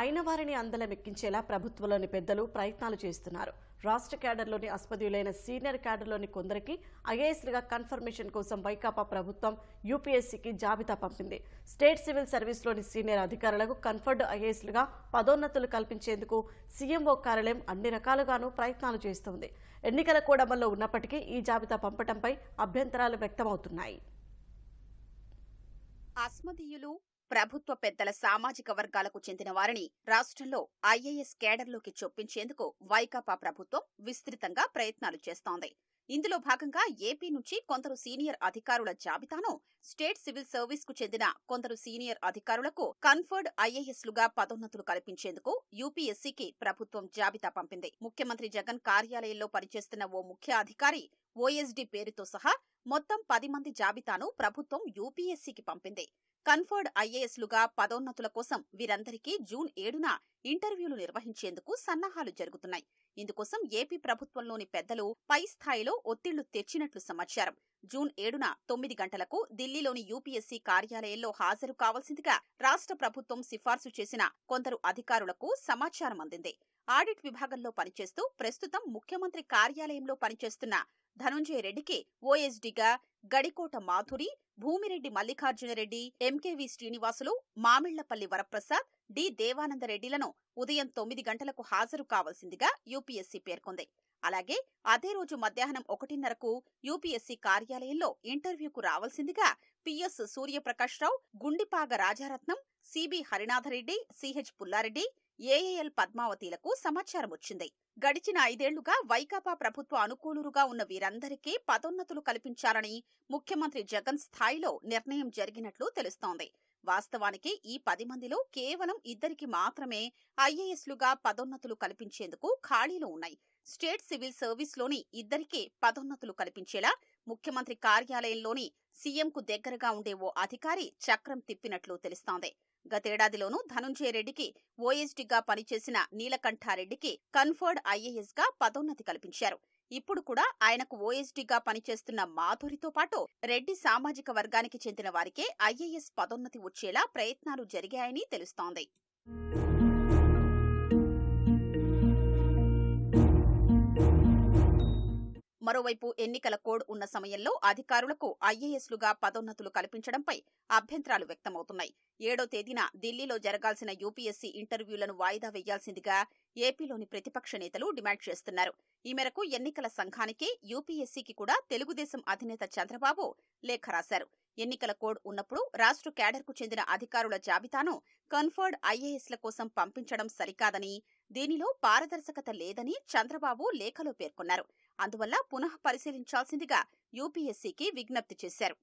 అయిన వారిని అందలమెక్కించేలా ప్రభుత్వంలోని పెద్దలు ప్రయత్నాలు చేస్తున్నారు. రాష్ట్ర క్యాడర్లోని అస్పదీయులైన సీనియర్ క్యాడర్లోని కొందరికి ఐఏఎస్లుగా కన్ఫర్మేషన్ కోసం వైకాపా ప్రభుత్వం యూపీఎస్సీకి జాబితా పంపింది. స్టేట్ సివిల్ సర్వీస్లోని సీనియర్ అధికారులకు కన్ఫర్డ్ ఐఏఎస్లుగా పదోన్నతులు కల్పించేందుకు సీఎంఓ కార్యాలయం అన్ని రకాలుగానూ ప్రయత్నాలు చేస్తోంది. ఎన్నికల కూడమల్లో ఉన్నప్పటికీ ఈ జాబితా పంపటంపై అభ్యంతరాలు వ్యక్తమవుతున్నాయి. అస్మదీయులు ప్రభుత్వ పెద్దల సామాజిక వర్గాలకు చెందిన వారిని రాష్ట్రంలో ఐఏఎస్ కేడర్లోకి చొప్పించేందుకు వైకాపా ప్రభుత్వం విస్తృతంగా ప్రయత్నాలు చేస్తోంది. ఇందులో భాగంగా ఏపీ నుంచి కొందరు సీనియర్ అధికారుల జాబితాను స్టేట్ సివిల్ సర్వీస్కు చెందిన కొందరు సీనియర్ అధికారులకు కన్ఫర్డ్ ఐఏఎస్లుగా పదోన్నతులు కల్పించేందుకు యూపీఎస్సీకి ప్రభుత్వం జాబితా పంపింది. ముఖ్యమంత్రి జగన్ కార్యాలయంలో పనిచేస్తున్న ఓ ముఖ్య అధికారి ఓఎస్డీ పేరుతో సహా మొత్తం పది మంది జాబితాను ప్రభుత్వం యూపీఎస్సీకి పంపింది. కన్ఫర్డ్ ఐఏఎస్లుగా పదోన్నతుల కోసం వీరందరికీ జూన్ ఏడున ఇంటర్వ్యూలు నిర్వహించేందుకు సన్నాహాలు జరుగుతున్నాయి. ఇందుకోసం ఏపీ ప్రభుత్వంలోని పెద్దలు పై స్థాయిలో ఒత్తిళ్ళు తెచ్చినట్లు సమాచారం. జూన్ ఏడున తొమ్మిది గంటలకు ఢిల్లీలోని యూపీఎస్సీ కార్యాలయంలో హాజరు కావాల్సిందిగా రాష్ట్ర ప్రభుత్వం సిఫార్సు చేసిన కొందరు అధికారులకు సమాచారం అందింది. ఆడిట్ విభాగంలో పనిచేస్తూ ప్రస్తుతం ముఖ్యమంత్రి కార్యాలయంలో పనిచేస్తున్న ధనుంజయ రెడ్డికి ఓఎస్డిగా గడికోట మాధురి భూమిరెడ్డి మల్లికార్జునరెడ్డి ఎంకేవి శ్రీనివాసులు మామిళ్ళపల్లి వరప్రసాద్ డి దేవానందరెడ్డిలను ఉదయం తొమ్మిది గంటలకు హాజరు కావాల్సిందిగా యూపీఎస్సీ పేర్కొంది. అలాగే అదే రోజు మధ్యాహ్నం ఒకటిన్నరకు యూపీఎస్సీ కార్యాలయంలో ఇంటర్వ్యూకు రావాల్సిందిగా PS Suryaprakash Rao Gundipaga Rajaratnam CB Harinathareddy CH Pullareddy AAL పద్మావతిలకు సమాచారం వచ్చింది. గడిచిన ఐదేళ్ళుగా వైకాపా ప్రభుత్వ అనుకూలురుగా ఉన్న వీరందరికీ పదోన్నతులు కల్పించాలని ముఖ్యమంత్రి జగన్ స్థాయిలో నిర్ణయం జరిగినట్లు తెలుస్తోంది. వాస్తవానికి ఈ పది మందిలో కేవలం ఇద్దరికి మాత్రమే ఐఏఎస్లుగా పదోన్నతులు కల్పించేందుకు ఖాళీలు ఉన్నాయి. స్టేట్ సివిల్ సర్వీస్లోని ఇద్దరికే పదోన్నతులు కల్పించేలా ముఖ్యమంత్రి కార్యాలయంలోని సీఎంకు దగ్గరగా ఉండే ఓ అధికారి చక్రం తిప్పినట్లు తెలుస్తోంది. గతేడాదిలోనూ ధనుంజయ రెడ్డికి ఓఎస్డీగా పనిచేసిన నీలకంఠారెడ్డికి కన్ఫర్డ్ ఐఏఎస్గా పదోన్నతి కల్పించారు. ఇప్పుడు కూడా ఆయనకు ఓఎస్డీగా పనిచేస్తున్న మాధురితో పాటు రెడ్డి సామాజిక వర్గానికి చెందిన వారికే ఐఏఎస్ పదోన్నతి వచ్చేలా ప్రయత్నాలు జరిగాయని తెలుస్తోంది. మరోవైపు ఎన్నికల కోడ్ ఉన్న సమయంలో అధికారులకు ఐఏఎస్లుగా పదోన్నతులు కల్పించడంపై అభ్యంతరాలు వ్యక్తమవుతున్నాయి. ఏడో తేదీన ఢిల్లీలో జరగాల్సిన యూపీఎస్సీ ఇంటర్వ్యూలను వాయిదా వేయాల్సిందిగా ఏపీలోని ప్రతిపక్ష నేతలు డిమాండ్ చేస్తున్నారు. ఈ మేరకు ఎన్నికల సంఘానికి యూపీఎస్సీకి కూడా తెలుగుదేశం అధినేత చంద్రబాబు లేఖ రాశారు. ఎన్నికల కోడ్ ఉన్నప్పుడు రాష్ట్ర క్యాడర్కు చెందిన అధికారుల జాబితాను కన్ఫర్డ్ ఐఏఎస్ల కోసం పంపించడం సరికాదని దీనిలో పారదర్శకత లేదని చంద్రబాబు లేఖలో పేర్కొన్నారు. అందువల్ల పునః పరిశీలించాల్సిందిగా యూపీఎస్సీకి విజ్ఞప్తి చేశారు.